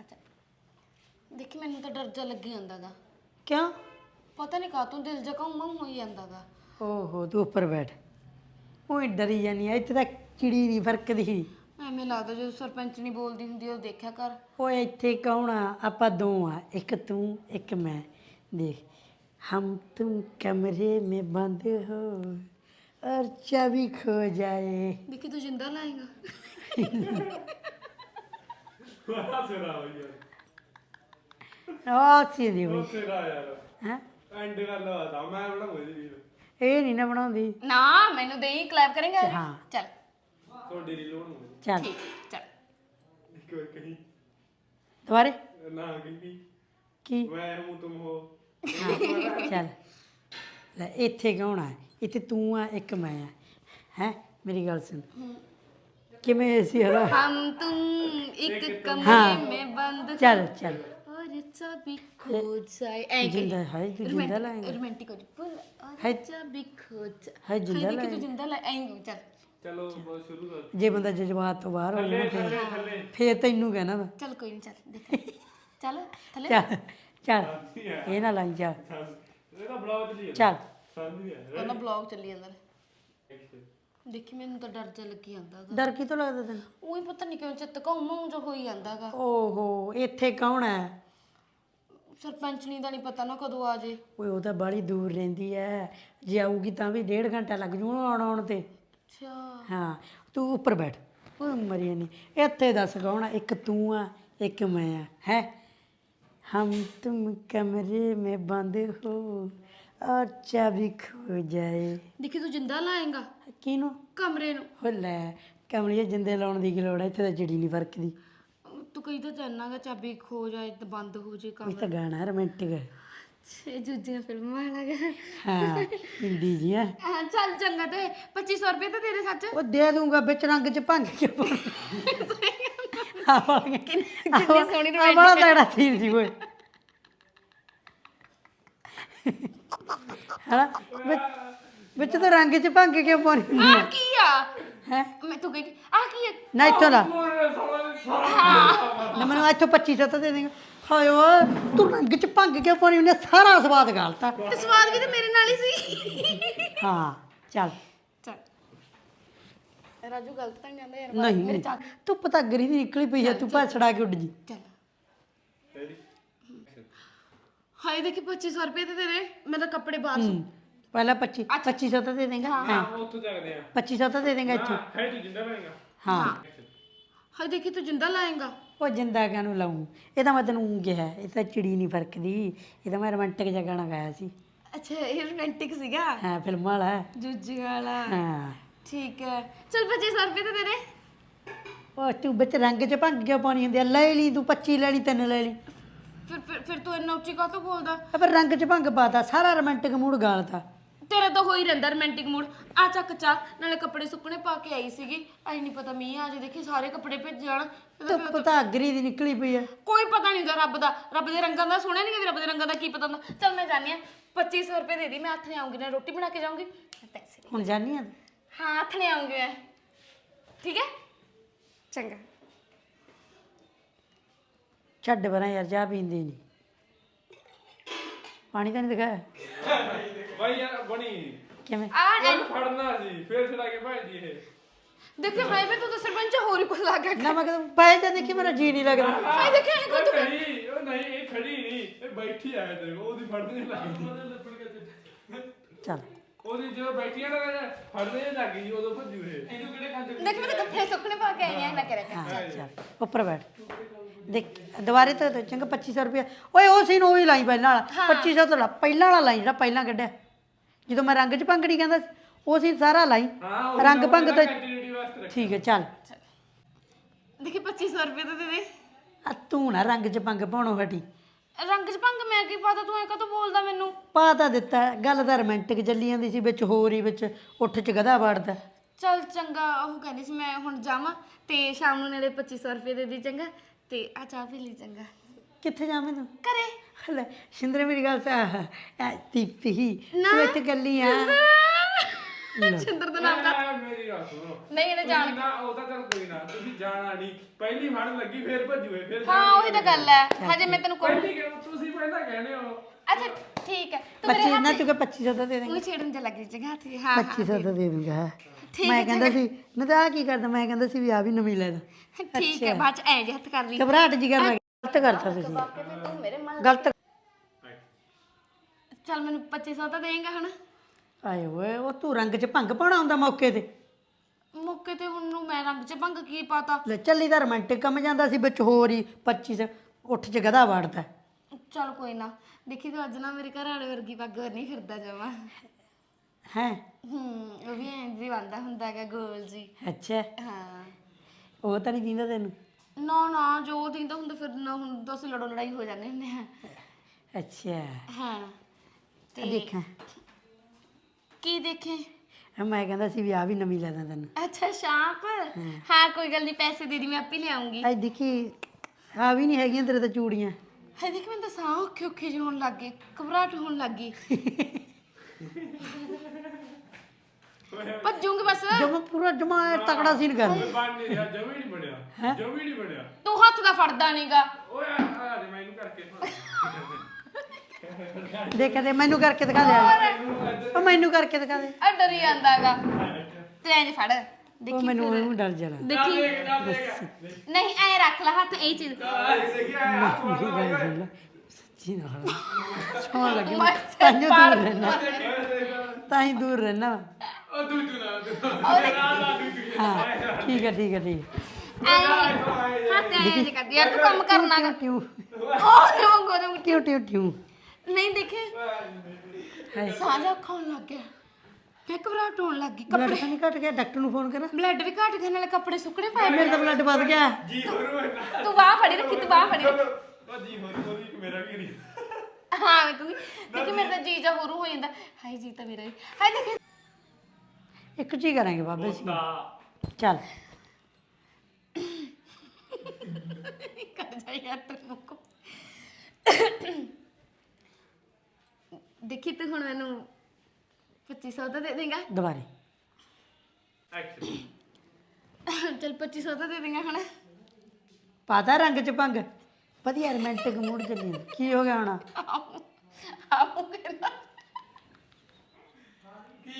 ਅੱਛਾ। ਦੇਖੀ ਮੈਨੂੰ ਤਾਂ ਡਰ ਜਾ ਲੱਗੀ ਜਾਂਦਾਗਾ। ਕਿਉਂ? ਪਤਾ ਨਹੀਂ ਕਾਤੋਂ ਦਿਲ ਜਾ ਘਾਉ ਹੋਈ ਜਾਂਦਾਗਾ। ਓਹੋ ਤੂੰ ਉੱਪਰ ਬੈਠ। ਉਹ ਡਰੀ ਜਾਨੀ ਆ ਇੱਥੇ ਤਾਂ ਚਿੜੀ ਨਹੀਂ ਫਰਕਦੀ ਐਵੇਂ ਲੱਗਦਾ ਜਦੋਂ ਸਰਪੰਚ ਨਹੀਂ ਬੋਲਦੀ ਹੁੰਦੀ ਉਹ ਦੇਖਿਆ ਕਰ। ਉਹ ਇੱਥੇ ਕੌਣ ਆ? ਆਪਾਂ ਦੋ ਆ ਇੱਕ ਤੂੰ ਇੱਕ ਮੈਂ। ਦੇਖ ਹਮ ਤੁਮ ਕਮਰੇ ਮੇ ਬੰਦ ਹੋ ਔਰ ਚਾਬੀ ਖੋ ਜਾਏ। ਵਿੱਕੀ ਤੂੰ ਜਿੰਦਾ ਲਾਏਗਾ? ਵਾਹ ਸਿਰਾ ਹੋਈ। ਯਾਰ ਆ ਸੀ ਦੀ ਉਹ ਸਿਰਾ ਯਾਰ। ਹੈ? ਐਂਡ ਗੱਲ ਆਦਾ ਮੈਂ ਬੜਾ ਮਜ਼ੇ ਦੀ ਇਹ ਨਹੀਂ ਨਾ ਬਣਾਉਂਦੀ। ਨਾ ਮੈਨੂੰ ਦੇਈ ਕਲੈਪ ਕਰੇਗਾ? ਹਾਂ। ਚੱਲ। ਤੁਹਾਡੀ ਰੀਲ ਹੋਣ ਚੱਲ ਠੀਕ ਚੱਲ ਇੱਕ ਵਾਰ ਕਹੀ ਦੁਬਾਰੇ ਨਾ ਕਹੀ ਕੀ ਮੈਂ ਹੂੰ ਤੁਮ ਹੋ ਹਾਂ, ਚੱਲ ਲੈ ਇੱਥੇ ਕੌਣ ਆ ਇੱਥੇ ਤੂੰ ਆ ਇੱਕ ਮੈਂ ਆ ਹੈ ਮੇਰੀ ਗੱਲ ਸੁਣ ਕਿਵੇਂ ਸੀ ਹਰਾ ਹਮ ਤੁਮ ਇੱਕ हाँ। ਕਮਰੇ में बंद ਚੱਲ ਚੱਲ और चाबी खो जाए ऐ ਜਿੰਦਾ ਹੈ ਤੂੰ ਜਿੰਦਾ ਲਾਏਗਾ रोमांटिक हो जाए है और चाबी खो जाए है जिंदा देखी तू लाएगा। जिंदा ला ऐ चल ਚਲੋ ਬਸ ਸ਼ੁਰੂ ਕਰ। ਜੇ ਬੰਦਾ ਜਜ਼ਬਾਤ ਤੋਂ ਬਾਹਰ ਹੋ ਜਾਵੇ ਫਿਰ- ਫਿਰ ਤੈਨੂੰ ਕਹਿਣਾ ਵਾ। ਚੱਲ ਕੋਈ ਨਹੀਂ ਚੱਲ ਦੇਖ। ਥੱਲੇ। ਚੱਲ ਇਹ ਨਾ ਲਾਈ ਜਾ। ਸਾਂਝ- ਇਹਦਾ ਬਲੌਗ ਚੱਲੀ ਜਾਂਦਾ। ਚੱਲ। ਉਹਦਾ ਬਲੌਗ ਚੱਲੀ ਜਾਂਦਾ। ਦੇਖੀ ਮੈਨੂੰ ਤਾਂ ਡਰ ਜਿਹਾ ਲੱਗੀ ਜਾਂਦਾ ਡਰ ਕੀ ਤੋਂ ਲੱਗਦਾ ਤੈਨੂੰ? ਉਹੀ ਪਤਾ ਨਹੀਂ ਕਿਉਂ ਚਿੱਤ ਘੁੰਮਾਉਂ ਜੋ ਹੋਈ ਜਾਂਦਾਗਾ ਓਹੋ ਇੱਥੇ ਕੌਣ ਹੈ? ਸਰਪੰਚਣੀ ਦਾ ਨਹੀਂ ਪਤਾ ਨਾ ਕਦੋਂ ਆ ਜੇ। ਓਏ ਉਹ ਤਾਂ ਬਾਹਲੀ ਦੂਰ ਰਹਿੰਦੀ ਐ ਜੇ ਆਊਗੀ ਤਾਂ ਵੀ ਡੇਢ ਘੰਟਾ ਲੱਗ ਜੂ ਆਉਣ ਆਉਣ ਤੇ। ਅੱਛਾ। ਹਾਂ ਤੂੰ ਉੱਪਰ ਬੈਠ। ਉਹ ਮਰੀਏ ਨਹੀਂ ਇੱਥੇ ਦੱਸ ਕੌਣ ਆ? ਇੱਕ ਤੂੰ ਆ ਇੱਕ ਮੈਂ ਆ ਹੈ? ਹਮ ਤੁਮ ਕਮਰੇ ਮੇ ਬੰਦ ਹੋ ਔਰ ਚਾਬੀ ਖੋ ਜਾਏ। ਦੇਖੀ ਤੂੰ ਜਿੰਦਾ ਲਾਏਗਾ? ਕਿਹਨੂੰ? ਕਮਰੇ ਨੂੰ। ਹੋ ਲੈ ਕਮਰੇ ਜਿੰਦੇ ਲਾਉਣ ਦੀ ਕੀ ਲੋੜ ਹੈ ਇੱਥੇ ਤਾਂ ਜੜੀ ਨਹੀਂ ਵਰਕਦੀ। ਤੂੰ ਕਹੀ ਤਾਂ ਚਾਬੀ ਖੋ ਜਾਏ ਤੇ ਬੰਦ ਹੋ ਜੇ ਇਹ ਤਾਂ ਗਾਣਾ ਰੋਮਾਂਟਿਕ ਹੈ ਛੇ ਜੁੱਜੀਆਂ ਫਿਲਮਾਂ ਵਾਲਾ ਹਾਂ ਹਿੰਦੀ ਜੀ ਹੈ ਹਾਂ ਚੱਲ ਚੰਗਾ ਤੇ 2500 ਰੁਪਏ ਤਾਂ ਦੇ ਦੇ ਸੱਚ। ਉਹ ਦੇ ਦੂੰਗਾ ਵਿੱਚ ਰੰਗ ਚ ਭੰਗ ਕੇ ਕਿੰਨੀ ਕਿੰਨੀ ਸੋਹਣੀ ਬੜਾ ਤਗੜਾ ਸੀਨ ਸੀ ਓਏ। ਵਿੱਚ ਵਿੱਚ ਤਾਂ ਰੰਗ ਚ ਭੰਗ ਕੇ ਪਾਉਣੀ ਆ? ਕੀ ਆ? ਹੈ? ਮੈਂ ਤੂੰ ਕਹੀ ਆ ਕੀ ਹੈ ਨਾ ਇੱਥੋਂ ਲਾ ਨਾ ਮੈਨੂੰ ਇੱਥੋਂ 2500 ਤਾਂ ਦੇ ਦੇਗਾ। ਹਾਏ ਓਏ ਤੂੰ ਰੰਗ ਚ ਭੰਗ ਕੇ ਪਾਣੀ ਉਹਨੇ ਸਾਰਾ ਸਵਾਦ ਗਾਲਤਾ ਤੇ ਸਵਾਦ ਵੀ ਤਾਂ ਮੇਰੇ ਨਾਲ ਹੀ ਸੀ। ਹਾਂ ਚੱਲ। ਚੱਲ। ਰਾਜੂ ਗਲਤ ਤਾਂ ਨਹੀਂ ਜਾਂਦਾ ਯਾਰ ਨਹੀਂ। ਤੂੰ ਪਤਾ ਗਰੀ ਦੀ ਨਿਕਲੀ ਪਈ ਹੈ ਤੂੰ ਭਾਛੜਾ ਕੇ ਉੱਡ ਜੀ। ਚੱਲ। ਹਾਏ ਦੇਖੀ 2500 ਰੁਪਏ ਤੇ ਦੇ ਦੇ। ਮੈਂ ਤਾਂ ਕੱਪੜੇ ਬਾਹਰ ਸੁ ਪਹਿਲਾਂ 25 2500 ਤਾਂ ਦੇ ਦੇਗਾ। ਹਾਂ। ਉੱਥੋਂ ਚੱਕਦੇ ਆ। 2500 ਤਾਂ ਦੇ ਦੇਗਾ ਇੱਥੋਂ। ਹੈ ਤੂੰ ਜਿੰਦਾ ਬਣੇਗਾ। ਹਾਂ। ਹਾਏ ਦੇਖੀ ਤੂੰ ਜਿੰਦਾ ਲਾਏਗਾ। ਉਹ ਜਿੰਦਾ ਕਾਨੂੰ ਲਾਉਂ ਇਹ ਤਾਂ ਮੈਂ ਤੈਨੂੰ ਊਂ ਕਿਹਾ ਇਹ ਤਾਂ ਚਿੜੀ ਨਹੀਂ ਫਰਕਦੀ। ਇਹ ਤਾਂ ਮੈਂ ਰੋਮਾਂਟਿਕ ਜਿਹਾ ਗਾਣਾ ਗਾਇਆ ਸੀ। ਅੱਛਾ ਇਹ ਰੋਮਾਂਟਿਕ ਸੀਗਾ? ਹਾਂ ਫਿਲਮ ਵਾਲਾ। ਜੁੱਜੀ ਵਾਲਾ। ਹਾਂ। ਠੀਕ ਹੈ। ਚਲ 2500 ਰੁਪਏ ਤੇ ਦੇ ਦੇ। ਉਹ ਤੂੰ ਵਿੱਚ ਰੰਗ ਚ ਭੰਗ ਕਿਉਂ ਪਾਣੀ ਹੁੰਦੀ ਆ? ਲੈ ਲਈ ਤੂੰ 25 ਲੈ ਲਈ ਤਿੰਨ ਲੈ ਲਈ। ਫਿਰ ਫਿਰ ਫਿਰ ਤੂੰ ਇੰਨਾ ਉੱਚੀ ਕਾਹਤੋਂ ਬੋਲਦਾ? ਆ ਫਿਰ ਰੰਗ ਚ ਭੰਗ ਪਾਤਾ ਸਾਰਾ ਰੋਮਾਂਟਿਕ ਮੂਡ ਗਾਲਤਾ। ਤੇਰਾ ਤਾਂ ਹੋ ਹੀ ਰਹਿੰਦਾ ਰੋਮਾਂਟਿਕ ਮੂਡ ਆ ਚੱਕ ਚਾ ਨਾਲੇ ਕੱਪੜੇ ਸੁੱਕਣੇ ਪਾ ਕੇ ਆਈ ਸੀਗੀ। ਆਈ ਨਹੀਂ ਪਤਾ ਮੀਂਹ ਆ ਜੇ ਦੇਖੀ ਸਾਰੇ ਕੱਪੜੇ ਭਿੱਜ ਜਾਣ। ਧੁੱਪ ਤਾਂ ਅਗਰੀ ਦੀ ਨਿਕਲੀ ਪਈ ਆ। ਕੋਈ ਪਤਾ ਨਹੀਂ ਹੁੰਦਾ ਰੱਬ ਦਾ। ਰੱਬ ਦੇ ਰੰਗਾਂ ਦਾ ਸੁਣਿਆ ਨਹੀਂ ਕਿ ਰੱਬ ਦੇ ਰੰਗਾਂ ਦਾ ਕੀ ਪਤਾ ਹੁੰਦਾ। ਚਲ ਮੈਂ ਜਾਣੀ ਆ 2500 ਰੁਪਏ ਦੇ ਦੀ ਮੈਂ ਹੱਥ ਨੇ ਆਉਂਗੀ ਨਾ ਰੋਟੀ ਬਣਾ ਕੇ ਜਾਊਂਗੀ। ਪੈਸੇ ਹੁਣ ਜਾਨੀ ਆ ਹਾਂ ਹੱਥ ਨੇ ਆਉਂਗੀ ਮੈਂ। ਠੀਕ ਹੈ? ਚੰਗਾ। ਛੱਡ ਬਰਾਂ ਯਾਰ ਚਾਹ ਪੀਂਦੀ ਨਹੀਂ ਪਾਣੀ ਤਾਂ ਨਹੀਂ ਦਿਖਾਇਆ? ਬਾਈ ਯਾਰ ਬਣੀ। ਕਿਵੇਂ? ਆ ਉਹਨੂੰ ਫੜਨਾ ਸੀ ਫੇਰ ਛੜਾ ਕੇ ਭਾਈ ਇਹ। ਦੇਖੇ ਹਾਈ ਵੇ ਤੂੰ ਤਾਂ ਸਰਪੰਚ ਹੋਰ ਹੀ ਕੁਝ ਲਾ ਗਿਆ ਨਾ ਮੈਂ ਕਹਿੰਦਾ ਪੈ ਤਾਂ ਦੇਖੀ ਮੇਰਾ ਜੀ ਨਹੀਂ ਲੱਗਦਾ। ਹਾਈ ਦੇਖੇ ਇਹ ਉਹ ਨਹੀਂ ਉਹ ਨਹੀਂ ਇਹ ਖੜੀ ਨਹੀਂ ਇਹ ਬੈਠੀ ਆਇਆ ਤੇ ਉਹਦੀ ਫੜਦੇ ਲੱਗੀ ਚੱਲ। ਉਹਦੀ ਜਦੋਂ ਬੈਠੀ ਆ ਨਾ ਫੜਦੇ ਲੱਗੀ ਸੀ, ਉਦੋਂ ਭੱਜੂ ਇਹ। ਇਹਨੂੰ ਕਿਹੜੇ ਮੈਂ ਤਾਂ ਕੱਪੜੇ ਸੁੱਕਣੇ ਪਾ ਕੇ ਆਈ ਆ ਨਾ ਕਰਿਆ ਕਰ ਹਾਂ ਚੱਲ ਉੱਪਰ ਬੈਠ। ਦੇਖ ਦੁਬਾਰੇ ਤਾਂ ਦੇ ਚੰਗਾ 2500 ਰੁਪਏ ਓਏ ਉਹ ਸੀ ਨੂੰ ਉਹ ਹੀ ਲਾਈ ਪਹਿਲਾਂ ਵਾਲਾ। 2500 ਤੋਂ ਲਾ ਪਹਿਲਾਂ ਵਾਲਾ ਲਾਈ ਜਿਹੜਾ ਪਹਿਲਾਂ ਕੱਢਿਆ। ਜਦੋਂ ਮੈਂ ਰੰਗ ਚ ਭੰਗੜੀ ਕਹਿੰਦਾ ਸੀ, ਉਹ ਸੀ ਸਾਰਾ ਲਾਈ। ਹਾਂ ਰੰਗ ਭੰਗ ਤਾਂ ਠੀਕ ਹੈ ਚੱਲ। ਦੇਖੀ 2500 ਰੁਪਏ ਤਾਂ ਦੇ ਦੇ। ਆ ਤੂੰ ਨਾ ਰੰਗ ਚ ਭੰਗ ਪਾਉਣੋਂ ਹਟੀ। ਰੰਗ ਚ ਭੰਗ ਮੈਂ ਕੀ ਪਤਾ ਤੂੰ ਐ ਕਦੋਂ ਬੋਲਦਾ ਮੈਨੂੰ? ਪਾ ਤਾਂ ਦਿੱਤਾ ਗੱਲ ਤਾਂ ਰੋਮਾਂਟਿਕ ਚੱਲੀ ਜਾਂਦੀ ਸੀ ਵਿੱਚ ਹੋਰ ਹੀ ਵਿੱਚ ਉੱਠ ਚ ਗਧਾ ਵੜਦਾ। ਚੱਲ ਚੰਗਾ ਉਹ ਕਹਿੰਦੀ ਸੀ ਮੈਂ ਹੁਣ ਜਾਵਾਂ ਤੇ ਸ਼ਾਮ ਨੂੰ ਨੇੜੇ 2500 ਰੁਪਏ ਦੇ ਦੀ ਚੰਗਾ। ਤੇ ਆ ਚਾਹ ਪੀ ਲਈ ਚੰਗਾ। ਕਿੱਥੇ ਜਾਵੇਂ ਤੂੰ ਕਰੇ ਲੈ ਸ਼ਿੰਦਰ ਮੇਰੀ ਗੱਲ ਸਾ ਐ ਦੀਪੀ ਤੂੰ ਇੱਥੇ ਗੱਲੀ ਆ। ਛਿੰਦਰ ਦਾ ਨਾਮ ਆ ਮੇਰੀ ਗੱਲ ਸੁਣੋ। ਨਹੀਂ ਇਹਨੇ ਜਾਣ ਨਾ ਉਹ ਤਾਂ ਚੱਲ ਕੋਈ ਨਾ। ਤੁਸੀਂ ਜਾਣਾ ਨਹੀਂ। ਪਹਿਲੀ ਫੜ ਲੱਗੀ ਫੇਰ ਭੱਜੂਏ ਫੇਰ ਹਾਂ ਉਹੀ ਤਾਂ ਗੱਲ ਹੈ। ਹਜੇ ਮੈਂ ਤੈਨੂੰ ਕੋਈ ਪਹਿਲੀ ਕਿ ਤੁਸੀਂ ਪਹਿਲਾਂ ਕਹਿੰਦੇ ਹੋ। ਅੱਛਾ ਠੀਕ ਹੈ। ਤੂੰ ਮੇਰੇ 25 ਨਾ ਤੂੰ ਕਿ 2500 ਤਾਂ ਦੇ ਦੇ ਉਹ ਛੇੜਨ ਚ ਲੱਗੀ ਚੰਗਾ ਹੱਥ ਹਾਂ ਹਾਂ 2500 ਤਾਂ ਦੇ ਦੂੰਗਾ। ਠੀਕ ਮੈਂ ਕਹਿੰਦਾ ਸੀ ਮੈਂ ਤਾਂ ਆ ਕੀ ਕਰਦਾ ਮੈਂ ਕਹਿੰਦਾ ਸੀ ਵੀ ਆ ਵੀ ਨਵੀਂ ਲੈ ਦਾ ਠੀਕ ਹੈ ਬਾਅਦ ਚ ਐ ਜੇ ਹੱਥ ਕਰ ਲਈ। ਘਬਰਾਹਟ ਜੀ ਕਰਨਾ ਗਲਤ ਕਰਤਾ ਤੁਸੀਂ। ਤੂੰ ਮੇਰੇ ਮਨ ਗਲਤ ਚੱਲ ਮੈਨੂੰ 2500 ਤਾਂ ਦੇਂਗਾ ਹਨਾ ਆਏ ਓਏ ਉਹ ਤੂੰ ਰੰਗ ਚ ਭੰਗ ਪਾਉਣਾ ਹੁੰਦਾ ਮੌਕੇ ਤੇ। ਮੌਕੇ ਤੇ ਹੁਣ ਨੂੰ ਮੈਂ ਰੰਗ ਚ ਭੰਗ ਕੀ ਪਾਤਾ? ਲੈ ਚੱਲੀ ਦਾ ਰੋਮਾਂਟਿਕ ਕੰਮ ਜਾਂਦਾ ਸੀ ਵਿੱਚ ਹੋਰ ਹੀ 25 ਉੱਠ ਚ ਗਧਾ ਵੜਦਾ। ਚੱਲ ਕੋਈ ਨਾ ਦੇਖੀ ਤੂੰ ਅੱਜ ਨਾ ਮੇਰੇ ਘਰ ਵਾਲੇ ਵਰਗੀ ਪੱਗ ਨਹੀਂ ਫਿਰਦਾ ਜਾਵਾ। ਹੈ? ਹੂੰ ਉਹ ਵੀ ਐਂ ਜੀ ਬੰਦਾ ਹੁੰਦਾ ਹੈਗਾ ਗੋਲ ਜੀ। ਅੱਛਾ। ਹਾਂ। ਉਹ ਤਾਂ ਨਹੀਂ ਦਿੰਦਾ ਤੈਨੂੰ? ਨਾ ਨਾ ਜੋ ਦਿੰਦਾ ਹੁੰਦਾ ਫਿਰ ਨਾ ਹੁਣ ਤਾਂ ਅਸੀਂ ਲੜੋ ਲੜਾਈ ਹੋ ਜਾਂਦੇ ਹੁੰਦੇ ਹਾਂ ਅੱਛਾ। ਹਾਂ ਤੇ ਦੇਖਾਂ। ਕੀ ਦੇਖੇ? ਮੈਂ ਕਹਿੰਦਾ ਸੀ ਵੀ ਆ ਵੀ ਨਵੀਂ ਲੈ ਦਾਂ ਤੈਨੂੰ। ਅੱਛਾ ਸ਼ਾਂਪ? ਹਾਂ। ਕੋਈ ਗੱਲ ਨਹੀਂ ਪੈਸੇ ਦੇ ਦੀ ਮੈਂ ਆਪੇ ਲਿਆਉਂਗੀ। ਅੱਜ ਦੇਖੀ ਆ ਵੀ ਨਹੀਂ ਹੈਗੀਆਂ ਤੇਰੇ ਤਾਂ ਚੂੜੀਆਂ। ਹੈ ਦੇਖ ਮੈਨੂੰ ਤਾਂ ਸਾਹ ਔਖੇ ਔਖੇ ਜਿਹੇ ਹੋਣ ਲੱਗ ਗਏ ਘਬਰਾਹਟ ਹੋਣ ਲੱਗ ਗਈ। <laughs> ਭੱਜੂਗੀ ਬਸ। ਜਮਾ ਪੂਰਾ ਜਮਾ ਤਕੜਾ ਸੀਨ ਕਰ ਬਣ ਨਹੀਂ ਰਿਹਾ ਜਮੀ ਨਹੀਂ ਬਣਿਆ। ਜਮੀ ਨਹੀਂ ਬਣਿਆ। ਤੂੰ ਹੱਥ ਦਾ ਫੜਦਾ ਨਹੀਂਗਾ ਓਏ ਆ ਆ ਦੇ ਮੈਂ ਇਹਨੂੰ ਕਰਕੇ ਦੇਖ ਦੇ ਮੈਨੂੰ ਕਰਕੇ ਦਿਖਾ ਦੇ ਉਹ ਮੈਨੂੰ ਕਰਕੇ ਦਿਖਾ ਦੇ। ਆ ਡਰੀ ਜਾਂਦਾਗਾ ਤੇ ਐਂ ਫੜ। ਉਹ ਦੇਖੀ ਮੈਨੂੰ ਉਹਨੂੰ ਡਰ ਜਾਣਾ ਦੇਖੀ। ਨਹੀਂ ਐ ਰੱਖ ਲੈ ਹੱਥ ਇਹ ਚੀਜ਼। ਸੱਚੀ ਨਾ ਸੋਹਣਾ ਲੱਗੇ। ਤਾਂ ਹੀ ਦੂਰ ਰਹਿਣਾ। ਤਾਂ ਹੀ ਦੂਰ ਰਹਿਣਾ। ਉਹ ਹਾਂ ਠੀਕ ਹੈ ਠੀਕ ਹੈ ਠੀਕ ਹੈ। ਐ ਹੱਥ ਐਂ ਜੇ ਕਰਦੀ ਯਾਰ ਤੂੰ ਕੰਮ ਕਰਨਾਗਾ ਟਿਊ ਉਹ ਰੋਂਗੋ ਰੋਂਗ। ਟਿਊ ਟਿਊ ਟਿਊ। ਨਹੀਂ ਦੇਖੇ? ਹਾਏ ਸਾਹ ਜਾ ਖਾਣ ਲੱਗ ਗਿਆ। ਫੇਰ ਘਬਰਾਹਟ ਹੋਣ ਲੱਗ ਗਈ ਬਲੱਡ ਤਾਂ ਨਹੀਂ ਘਟ ਗਿਆ ਡਾਕਟਰ ਨੂੰ ਫੋਨ ਕਰਾਂ। ਬਲੱਡ ਵੀ ਘਟ ਗਿਆ ਨਾਲੇ ਕੱਪੜੇ ਸੁੱਕਣੇ ਪਏ ਮੇਰੇ ਤਾਂ ਬਲੱਡ ਵੱਧ ਗਿਆ। ਜੀ ਹੋਰ ਤੂੰ ਬਾਹ ਫੜੀ ਰੱਖੀ ਤੂੰ ਬਾਹ ਫੜੀ ਰੱਖੀ। ਉਹ ਜੀ ਹੋਰ ਹੋਰ ਇੱਕ ਮੇਰਾ ਵੀ ਨਹੀਂ ਹਾਂ ਮੈਂ ਤੂੰ ਦੇਖੀ ਮੇਰਾ ਤਾਂ ਜੀ ਜਾ ਹੋਰੂ ਹੋ ਜਾਂਦਾ। ਹਾਏ ਜੀ ਤਾਂ ਮੇਰਾ ਵੀ। ਹਾਏ ਦੇਖੀ। ਇੱਕ ਚੀਜ਼ ਕਰਾਂਗੇ ਬਾਬੇ ਸੀ ਚੱਲ। ਕਰ ਜਾ ਯਾਰ ਤੈਨੂੰ ਕੋ ਦੇਖੀ ਤੂੰ ਹੁਣ ਮੈਨੂੰ 2500 ਤਾਂ ਦੇ ਦੇਂਗਾ? ਦੁਬਾਰੇ। ਚਲ 2500 ਤਾਂ ਦੇ ਦੇਂਗਾ ਹੁਣ। ਪਾਤਾ ਰੰਗ ਚ ਭੰਗ। ਵਧੀਆ ਰੋਮਾਂਟਿਕ ਮੂਡ ਚੱਲੀ। ਕੀ ਹੋ ਗਿਆ ਹੁਣ? ਆਉ ਕਹਿੰਦਾ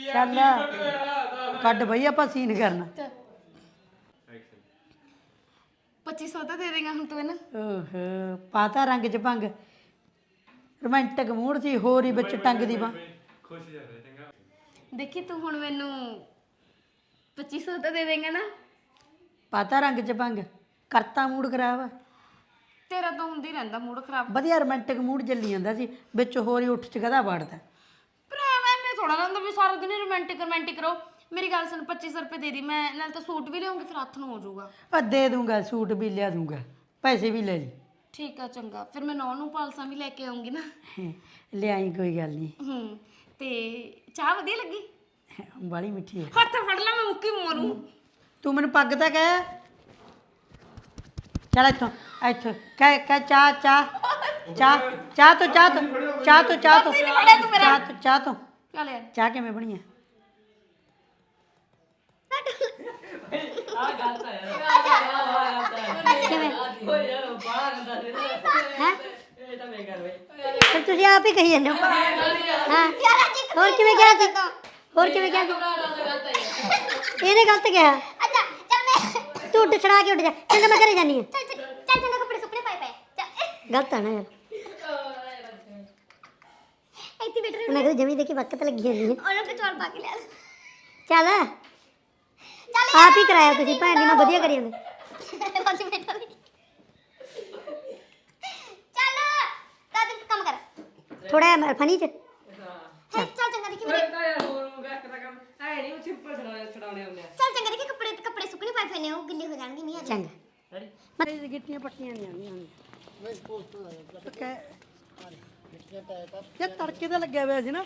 ਚੱਲ ਕੱਢ ਬਈ ਆਪਾਂ ਸੀਨ ਕਰਨਾ। 2500 ਤਾਂ ਦੇ ਦੇਗਾ ਹੁਣ ਤੂੰ ਇਹਨਾਂ। ਓਹੋ ਪਾਤਾ ਰੰਗ ਚ ਭੰਗ। ਰੋਮਾਂਟਿਕ ਮੂਡ ਸੀ ਹੋਰ ਹੀ ਵਿੱਚ ਟੰਗ ਦੀ ਬਾਂਹ। ਦੇਖੀ ਤੂੰ ਹੁਣ ਮੈਨੂੰ 2500 ਤਾਂ ਦੇ ਦੇਗਾ ਨਾ। ਪਾਤਾ ਰੰਗ ਚ ਭੰਗ ਕਰਤਾ ਮੂਡ ਖਰਾਬ। ਤੇਰਾ ਤਾਂ ਹੁੰਦੀ ਰਹਿੰਦਾ ਮੂਡ ਖਰਾਬ। ਵਧੀਆ ਰੋਮਾਂਟਿਕ ਮੂਡ ਚੱਲੀ ਜਾਂਦਾ ਸੀ ਵਿੱਚ ਹੋਰ ਹੀ ਉੱਠ ਚ ਗਦਾ ਵੜਦਾ। ਥੋੜਾ ਰਹਿੰਦਾ ਵੀ ਸਾਰਾ ਦਿਨ ਰੋਮਾਂਟਿਕ ਰੋਮਾਂਟਿਕ ਰਹੋ। ਮੇਰੀ ਗੱਲ ਸੁਣ 2500 ਰੁਪਏ ਦੇ ਦੀ ਮੈਂ ਨਾਲ ਤਾਂ ਸੂਟ ਵੀ ਲਿਆਉਂਗੀ ਫਿਰ ਹੱਥ ਨੂੰ ਹੋ ਜਾਊਗਾ। ਆ ਦੇ ਦੂੰਗਾ ਸੂਟ ਵੀ ਲਿਆ ਦੂੰਗਾ। ਪੈਸੇ ਵੀ ਲੈ ਲਈ। ਠੀਕ ਆ ਚੰਗਾ। ਫਿਰ ਮੈਂ ਨੌ ਨੂੰ ਪਾਲਸਾਂ ਵੀ ਲੈ ਕੇ ਆਉਂਗੀ ਨਾ। ਲਿਆਈ ਕੋਈ ਗੱਲ ਨਹੀਂ। ਹੂੰ ਤੇ ਚਾਹ ਵਧੀਆ ਲੱਗੀ? ਬਾਲੀ ਮਿੱਠੀ ਹੈ। ਹੱਥ ਫੜ ਲਾ ਮੈਂ ਮੁੱਕੀ ਮਾਰੂ ਤੂੰ ਮੈਨੂੰ ਪੱਗ ਤਾਂ ਕਹਿ। ਚੱਲ ਇੱਥੋਂ ਇੱਥੋਂ। ਕਹਿ ਕਹਿ ਚਾਹ ਚਾਹ। ਚਾਹ ਚਾਹ ਤੋਂ ਚਾਹ ਤੋਂ ਚਾਹ ਤੋਂ ਚਾਹ ਤੋਂ। ਚਾਹ ਤੋਂ ਚਾਹ ਤੋਂ। ਚੱਲ ਯਾਰ ਚਾਹ ਕਿਵੇਂ ਬਣੀ ਹੈ ਫਿਰ ਤੁਸੀਂ ਆਪ ਹੀ ਕਹੀ ਜਾਂਦੇ ਹੋ ਹਾਂ ਹੋਰ ਕਿਵੇਂ ਕਿਹਾ ਸੀ ਹੋਰ ਕਿਵੇਂ ਕਿਹਾ ਸੀ ਇਹਨੇ ਗਲਤ ਕਿਹਾ ਅੱਛਾ ਚੱਲ ਮੈਂ ਤੂੰ ਉੱਡ ਛੜਾ ਕੇ ਉੱਡ ਜਾ ਚੰਗਾ ਮੈਂ ਘਰੇ ਜਾਨੀ ਆ ਚੱਲ ਚੱਲ ਚੱਲ ਚੰਗਾ ਕੱਪੜੇ ਸੁੱਕਣੇ ਪਾਏ ਪਏ ਚੱਲ ਗਲਤ ਆ ਨਾ ਯਾਰ ਇੱਥੇ ਬੈਠ ਰਹੇ ਮੈਂ ਕਿਹਾ ਜਮੀ ਦੇਖੀ ਵਕਤ ਲੱਗੀ ਜਾਂਦੀ ਹੈ। ਉਹਨਾਂ ਤੇ ਚੌਲ ਪਾ ਕੇ ਲਿਆ ਚੱਲ। ਚੱਲ ਆਪ ਹੀ ਕਰਾਇਆ ਤੁਸੀਂ ਭੈਣ ਦੀ ਮੈਂ ਵਧੀਆ ਕਰੀ ਜਾਂਦੀ। ਰੋਜ਼ ਬੈਠਾ ਰਹੀ ਚੱਲ। ਦਾਦੀ ਕੰਮ ਕਰ। ਥੋੜਾ ਫਨੀ ਚ। ਚੱਲ ਚੱਲ ਚੰਗਾ ਦੇਖੀ ਮੇਰੇ। ਚੱਲ ਚੰਗਾ ਦੇਖੀ ਕੱਪੜੇ ਕੱਪੜੇ ਸੁੱਕਣੇ ਪਾਏ ਪਏ ਨੇ ਉਹ ਗਿੱਲੇ ਹੋ ਜਾਣਗੇ ਨਹੀਂ ਅੱਜ ਚੰਗਾ। ਮੈਂ ਗਿੱਟੀਆਂ ਪੱਟੀਆਂ ਨਹੀਂ ਆਉਂਦੀਆਂ ਯਾਰ ਤੜਕੇ ਤੇ ਲੱਗਿਆ ਹੋਇਆ ਸੀ ਨਾ।